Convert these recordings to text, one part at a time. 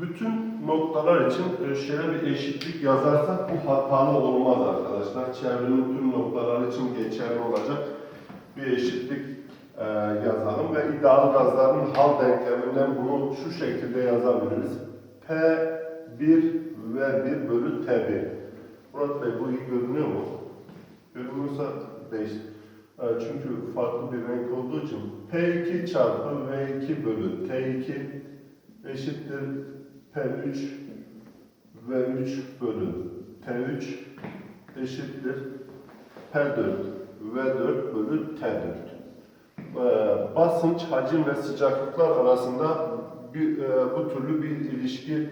Bütün noktalar için e, şöyle bir eşitlik yazarsak bu hatalı olmaz arkadaşlar. Çevrenin tüm noktalar için geçerli olacak bir eşitlik e, yazalım ve ideal gazların hal denkleminden bunu şu şekilde yazabiliriz. P1 ve 1 bölü T1. Murat Bey bu iyi görünüyor mu? Görünüyorsa değiş. E, Çünkü farklı bir renk olduğu için P2 çarpı V2 bölü T2 eşittir P3 V3 bölü T3 eşittir P4 V4 bölü T4. Ee, basınç, hacim ve sıcaklıklar arasında bir, e, bu türlü bir ilişki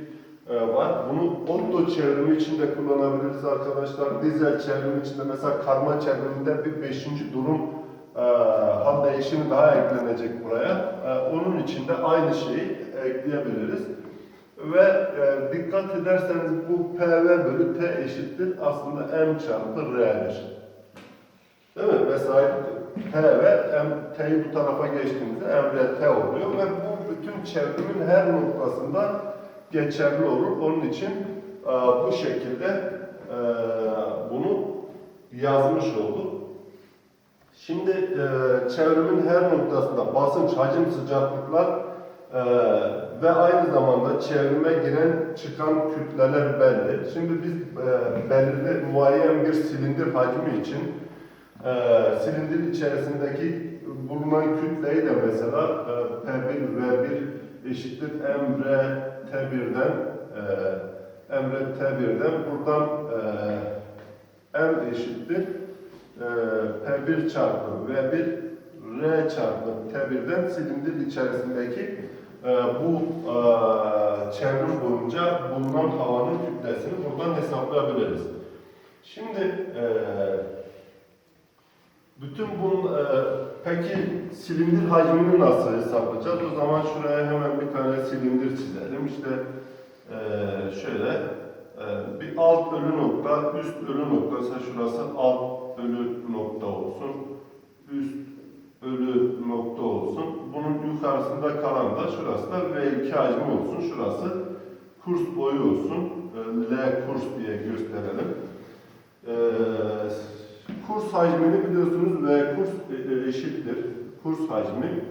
e, var. Bunu Otto çevrimi içinde kullanabiliriz arkadaşlar. Dizel çevrimi içinde mesela karma çevriminde bir beşinci durum e, hal değişimi daha eklenecek buraya. E, onun için de aynı şeyi ekleyebiliriz. Ve e, dikkat ederseniz bu PV bölü T eşittir aslında M çarpı R'dir. Değil mi? Mesela T ve M, T'yi bu tarafa geçtiğimizde M R T oluyor ve bu bütün çevrimin her noktasında geçerli olur. Onun için e, bu şekilde e, bunu yazmış olduk. Şimdi e, çevrimin her noktasında basınç, hacim, sıcaklıklar e, ve aynı zamanda çevrime giren çıkan kütleler belli. Şimdi biz e, belirli muayyen bir silindir hacmi için e, silindir içerisindeki bulunan kütleyi de mesela e, P1 V1 eşittir Emre T1'den e, Emre T1'den buradan e, M eşittir e, P1 çarpı V1 R çarpı T1'den silindir içerisindeki e, bu e, boyunca bulunan havanın kütlesini buradan hesaplayabiliriz. Şimdi e, bütün bu e, peki silindir hacmini nasıl hesaplayacağız? O zaman şuraya hemen bir tane silindir çizelim. İşte e, şöyle bir alt ölü nokta, üst ölü nokta ise şurası alt ölü nokta olsun. Üst ölü nokta olsun. Bunun yukarısında kalan da şurası da V2 hacmi olsun. Şurası kurs boyu olsun. E, L kurs diye gösterelim. E, kurs hacmini biliyorsunuz V kurs e, e, eşittir. Kurs hacmi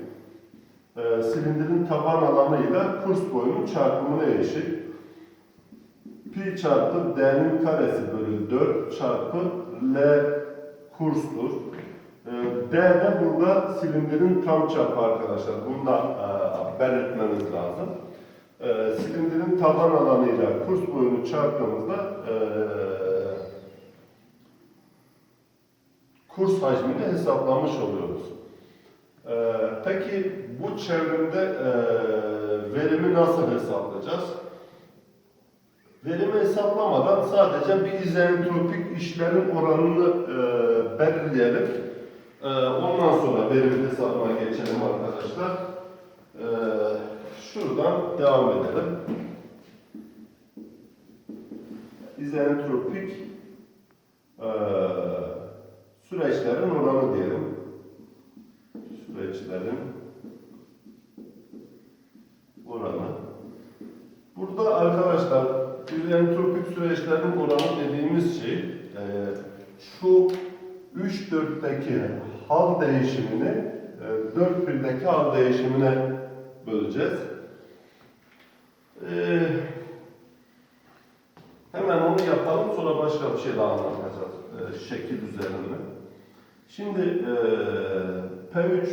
e, silindirin taban alanıyla kurs boyunun çarpımına eşit. Pi çarpı D'nin karesi bölü 4 çarpı L kurstur. D de burada silindirin tam çapı arkadaşlar. Bunu da e, belirtmemiz lazım. E, silindirin taban alanıyla kurs boyunu çarptığımızda e, kurs hacmini hesaplamış oluyoruz. Ee, peki bu çevrimde e, verimi nasıl hesaplayacağız? Verimi hesaplamadan sadece bir izentropik işlerin oranını belirleyelim. E, ondan sonra verim hesabına geçelim arkadaşlar. E, şuradan devam edelim. İzentropik e, süreçlerin oranı diyelim. Süreçlerin oranı. Burada arkadaşlar bir entropik süreçlerin oranı dediğimiz şey şu 3 4'teki hal değişimini e, 4 1'deki hal değişimine böleceğiz. E, hemen onu yapalım sonra başka bir şey daha anlatacağız e, şekil üzerinde. Şimdi e, P3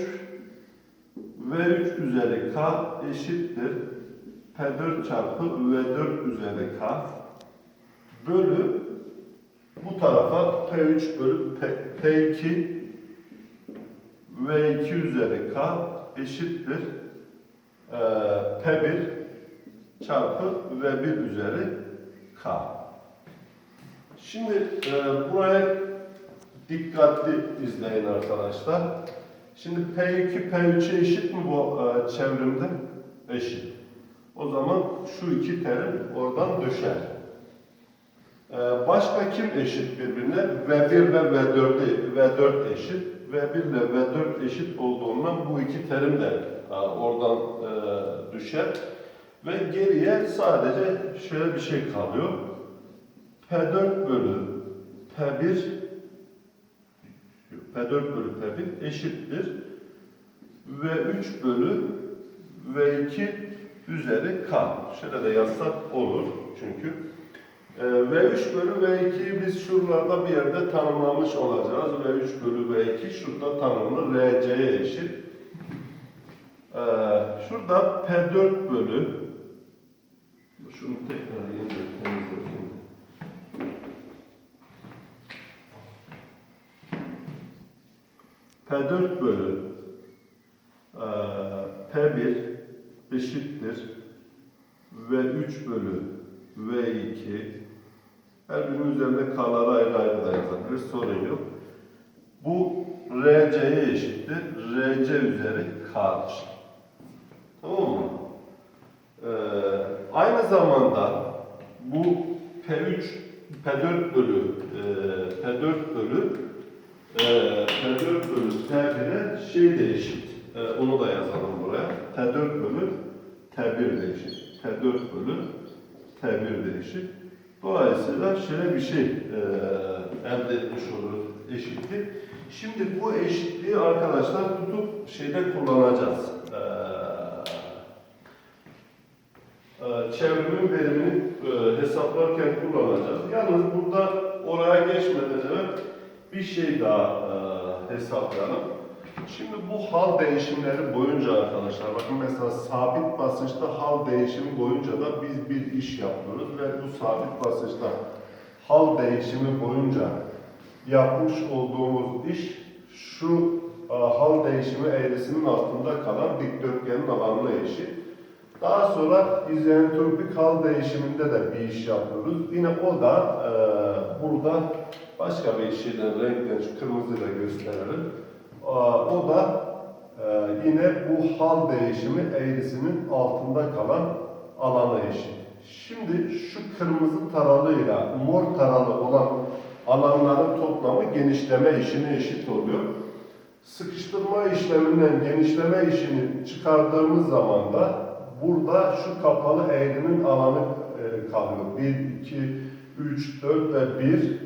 V3 üzeri K eşittir P4 çarpı V4 üzeri K bölü bu tarafa P3 bölü P, P2 V2 üzeri K eşittir e, P1 çarpı V1 üzeri K. Şimdi e, buraya dikkatli izleyin arkadaşlar. Şimdi P2 P3'e eşit mi bu e, çevrimde? Eşit. O zaman şu iki terim oradan düşer. E, başka kim eşit birbirine? V1 ve V4, V4 eşit. V1 ile V4 eşit olduğundan bu iki terim de e, oradan e, düşer. Ve geriye sadece şöyle bir şey kalıyor. P4 bölü P1 P4 bölü P1 eşittir. V3 bölü V2 üzeri K. Şöyle de yazsak olur çünkü. Ee, V3 bölü V2'yi biz şuralarda bir yerde tanımlamış olacağız. V3 bölü V2 şurada tanımlı RC'ye eşit. Ee, şurada P4 bölü şunu tekrar yeniden temizleyelim. P4 bölü eee, P1 eşittir V3 bölü V2 her birinin üzerinde K'ları ayrı ayrı da yazabilir, sorun yok. Bu RC'ye eşittir. RC üzeri K'dır. Tamam mı? Ee, aynı zamanda bu P3, P4 bölü e, P4 bölü e, P4 bölü T1'e şey de eşit. E, onu da yazalım buraya. T4 bölü T1 de eşit. T4 bölü T1 de eşit. Dolayısıyla şöyle bir şey e, elde etmiş oluruz eşitlik. Şimdi bu eşitliği arkadaşlar tutup şeyde kullanacağız. E, e, çevrimin verimini e, hesaplarken kullanacağız. Yalnız burada oraya geçmeden evvel bir şey daha e, hesaplayalım. Şimdi bu hal değişimleri boyunca arkadaşlar bakın mesela sabit basınçta hal değişimi boyunca da biz bir iş yapıyoruz ve bu sabit basınçta hal değişimi boyunca yapmış olduğumuz iş şu e, hal değişimi eğrisinin altında kalan dikdörtgenin alanına eşit. Daha sonra izentropik hal değişiminde de bir iş yapıyoruz. Yine o da e, burada başka bir şeyden renkten şu kırmızıyla gösterelim. O da e, yine bu hal değişimi eğrisinin altında kalan alana eşit. Şimdi şu kırmızı taralıyla mor taralı olan alanların toplamı genişleme işine eşit oluyor. Sıkıştırma işleminden genişleme işini çıkardığımız zaman da burada şu kapalı eğrinin alanı e, kalıyor. 1, 2, 3, 4 ve 1.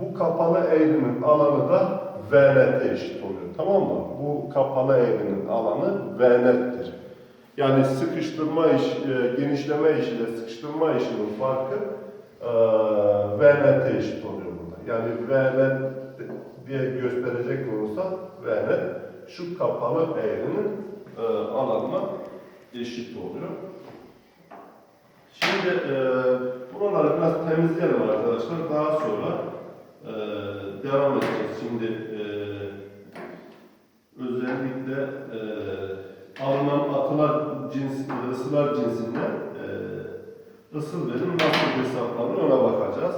Bu kapalı eğrinin alanı da VNT eşit oluyor. Tamam mı? Bu kapalı eğrinin alanı VNT'tir. Yani sıkıştırma iş, e, genişleme işi sıkıştırma işinin farkı e, VNT eşit oluyor burada. Yani VNT diye gösterecek olursa VNT şu kapalı eğrinin e, alanına eşit oluyor. Şimdi e, buraları biraz temizleyelim arkadaşlar. Daha sonra e, devam edeceğiz. Şimdi e, özellikle e, alınan atılar cins, cinsinden e, ısıl verim nasıl hesaplanır ona bakacağız.